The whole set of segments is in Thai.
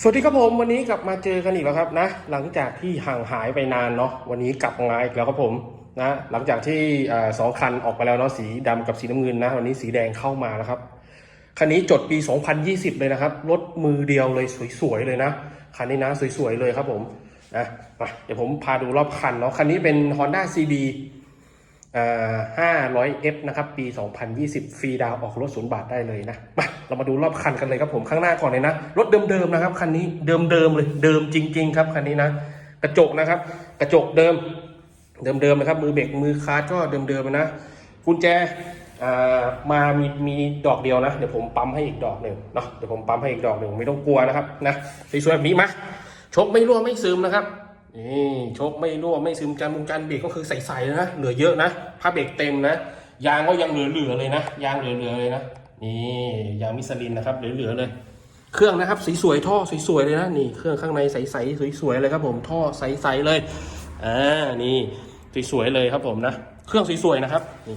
สวัสดีครับผมวันนี้กลับมาเจอกันอีกแล้วครับนะ หลังจากที่ห่างหายไปนานเนาะวันนี้กลับมาอีกแล้วครับผมนะหลังจากที่อสองคันออกไปแล้วเนาะสีดำกับสีน้ำเงินนะวันนี้สีแดงเข้ามาแล้วครับคันนี้จดปี 2020 เลยนะครับรถมือเดียวเลยสวยๆเลยนะคันนี้นะสวยๆเลยครับผมนะมาเดี๋ยวผมพาดูรอบคันเนาะคันนี้เป็น Honda CB 500F นะครับ ปี 2020 ฟรีดาวออกรถศูนย์บาทได้เลยนะ มา เรามาดูรอบคันกันเลยครับผมข้างหน้าก่อนเลยนะ รถเดิมๆนะครับ คันนี้เดิมๆเลย เดิมจริง ๆ ครับคันนี้นะ กระจกนะครับ กระจกเดิม เดิมๆนะครับ มือเบรกมือคาร์ก็เดิมๆนะ กุญแจอ่ามามีมีดอกเดียวนะ เดี๋ยวผมปั๊มให้อีกดอกหนึ่งเนาะ เดี๋ยวผมปั๊มให้อีกดอกหนึ่งไม่ต้องกลัวนะครับนะสวยๆแบบนี้มาชกไม่รั่วไม่ซึมนะครับ นี่ชกไม่รั่วไม่ซึมจานมุงจานเบรกก็คือใสๆนะเหลือเยอะนะผ้าเบรกเต็มนะยางก็ยังเหลือๆเลยนะยางเหลือๆเลยนะนี่ยางมิสลินนะครับเหลือๆเลย เครื่องนะครับสวยๆท่อสวยๆเลยนะนี่เครื่องข้างในใสๆสวยๆเลยครับผมท่อใสๆเลยอ่านี่สวยๆเลยครับผมนะเครื่องสวยๆนะครับนี่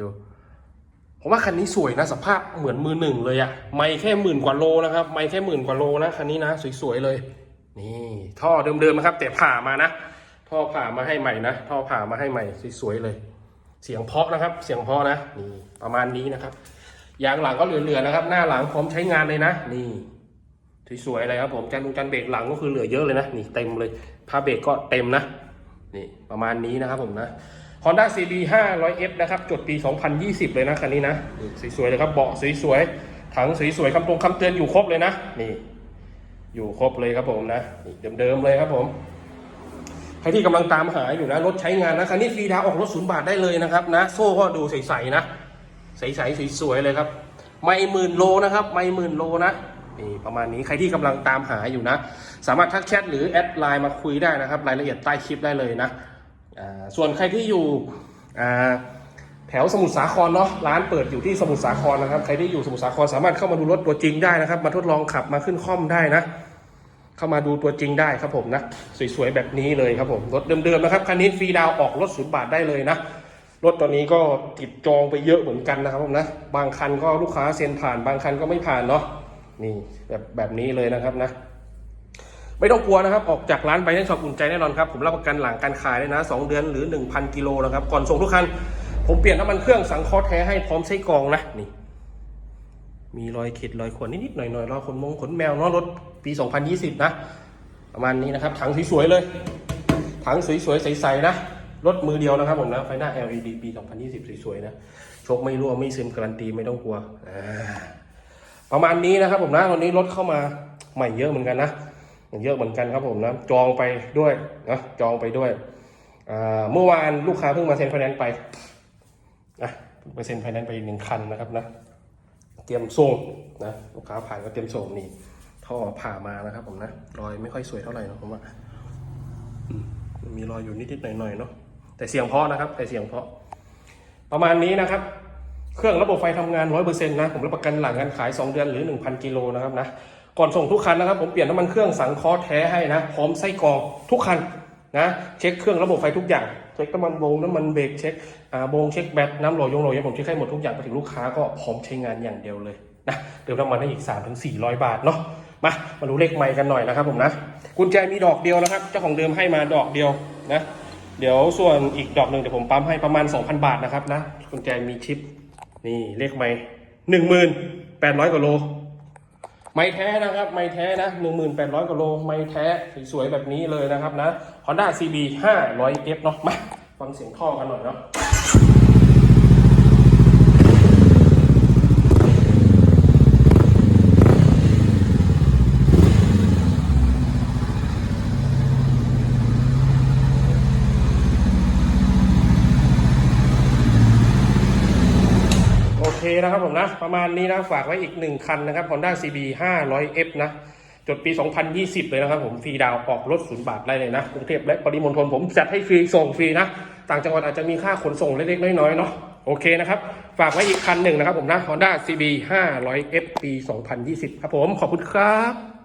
ดูผมว่าคันนี้สวยนะสภาพเหมือนมือหนึ่งเลยอะไม่แค่หมื่นกว่าโลนะครับ ไม่แค่หมื่นกว่าโลนะคันนี้นะสวยๆเลย นี่ท่อเดิมๆนะครับ แต่ผ่ามานะ ท่อผ่ามาให้ใหม่นะ ท่อผ่ามาให้ใหม่สวยๆเลย เสียงเพาะนะครับ เสียงเพาะนะนี่ประมาณนี้นะครับยางหลังก็เหลือๆนะครับ หน้าหลังพร้อมใช้งานเลยนะ นี่สวยๆเลยครับผมจันทร์จันทร์เบรกหลังก็คือเหลือเยอะเลยนะนี่เต็มเลยผ้าเบรกก็เต็มนะนี่ประมาณนี้นะครับผมนะ Honda CB 500F นะครับ จดปี 2020 เลยนะคันนี้นะ สวยๆเลยครับ เบาะสวยๆ ถังสวยๆคำตรงคำเตือนอยู่ครบเลยนะ นี่ อยู่ครบเลยครับผมนะเดิมๆเลยครับผมใครที่กำลังตามหาอยู่นะรถใช้งานนะคันนี้ฟรีดาวออกรถศูนย์บาทได้เลยนะครับนะโซ่ก็ดูใสๆนะ ใสๆสวยๆเลยครับ ไม่หมื่นโลนะครับ ไม่หมื่นโลนะนี่ประมาณนี้ใครที่กำลังตามหาอยู่นะ สามารถทักแชทหรือแอดไลน์มาคุยได้นะครับ รายละเอียดใต้คลิปได้เลยนะส่วนใครที่อยู่แถวสมุทรสาครเนาะร้านเปิดอยู่ที่สมุทรสาครนะครับ ใครที่อยู่สมุทรสาครสามารถเข้ามาดูรถตัวจริงได้นะครับ มาทดลองขับมาขึ้นคล่อมได้นะ เข้ามาดูตัวจริงได้ครับผมนะ สวยๆแบบนี้เลยครับผม รถเดิมๆนะครับ คันนี้ฟรีดาวออกรถศูนย์บาทได้เลยนะ รถตอนนี้ก็ติดจองไปเยอะเหมือนกันนะครับผมนะ บางคันก็ลูกค้าเซ็นผ่าน บางคันก็ไม่ผ่านเนาะ นี่แบบแบบนี้เลยนะครับนะ ไม่ต้องกลัวนะครับ ออกจากร้านไปได้ชอบอุ่นใจแน่นอนครับ ผมรับประกันหลังการขายเลยนะ 2 เดือนหรือ 1,000กิโลนะครับ ก่อนส่งทุกคัน ผมเปลี่ยนน้ำมันเครื่องสังเคราะห์แท้ให้พร้อมใช้กองนะ นี่ มีรอยเขีดรอยข่วนนิดๆหน่อยๆรอยขนมงขนแมวเนาะรถปี 2020 นะ ประมาณนี้นะครับ ถังสวยๆเลย ถังสวยๆใสๆนะรถมือเดียวนะครับผมนะไฟหน้า LED ปี 2020 สวยๆนะโชคไม่รั่วไม่ซึมการันตีไม่ต้องกลัวประมาณนี้นะครับผมนะวันนี้รถเข้ามาใหม่เยอะเหมือนกันนะเยอะเหมือนกันครับผมนะจองไปด้วยนะจองไปด้วยเมื่อวานลูกค้าเพิ่งมาเซ็นไฟแนนซ์ไปนะเพิ่งไปเซ็นไฟแนนซ์ไปหนึ่งคันนะครับนะ เตรียมส่งนะลูกค้าผ่านก็เตรียมส่งนี่ท่อผ่ามานะครับ ผมนะรอยไม่ค่อยสวยเท่าไหร่นะผมว่ามีรอยอยู่นิดๆหน่อยๆเนาะแต่เสียงเพาะนะครับ แต่เสียงเพาะ ประมาณนี้นะครับ เครื่องระบบไฟทำงานร้อยเปอร์เซ็นต์นะผมรับประกันหลังการขาย 2 เดือนหรือ 1,000กิโลนะครับนะก่อนส่งทุกคันนะครับ ผมเปลี่ยนน้ำมันเครื่องสังเคราะห์แท้ให้นะ พร้อมไส้กรองทุกคันนะ เช็คเครื่องระบบไฟทุกอย่าง เช็คน้ำมันโบงน้ำมันเบรกเช็คอ่าโบงเช็คแบตน้ำหลยงหลยงผมเช็คให้หมดทุกอย่างไปถึงลูกค้าก็พร้อมใช้งานอย่างเดียวเลยนะเติมน้ำมันให้อีก 3-400 บาทเนาะมามาดูเลขไมค์กันหน่อยนะครับผมนะกุญแจมีดอกเดียวนะครับ เจ้าของเดิมให้มาดอกเดียวนะเดี๋ยวส่วนอีกดอกหนึ่งเดี๋ยวผมปั๊มให้ประมาณ 2,000 บาทนะครับนะกุญแจมีชิปนี่เลขไม่หนึ่งหมื่นแปดร้อยกว่าโล ไม่แท้นะครับ ไม่แท้นะหนึ่งหมื่นแปดร้อยกว่าโลไม่แท้สวยๆแบบนี้เลยนะครับนะ Honda CB 500F เนาะมาฟังเสียงท่อกันหน่อยเนาะ นะครับผมนะ ประมาณนี้นะ ฝากไว้อีกหนึ่งคันนะครับ Honda CB 500F นะ จดปี 2020 เลยนะครับผม ฟรีดาวออกรถศูนย์บาทได้เลยนะ กรุงเทพและปริมณฑลผมจัดให้ฟรีส่งฟรีนะ ต่างจังหวัดอาจจะมีค่าขนส่งเล็กๆ น้อยๆ เนาะโอเคนะครับ ฝากไว้อีกคันหนึ่งนะครับผมนะ Honda CB 500F ปี 2020 ครับผม ขอบคุณครับ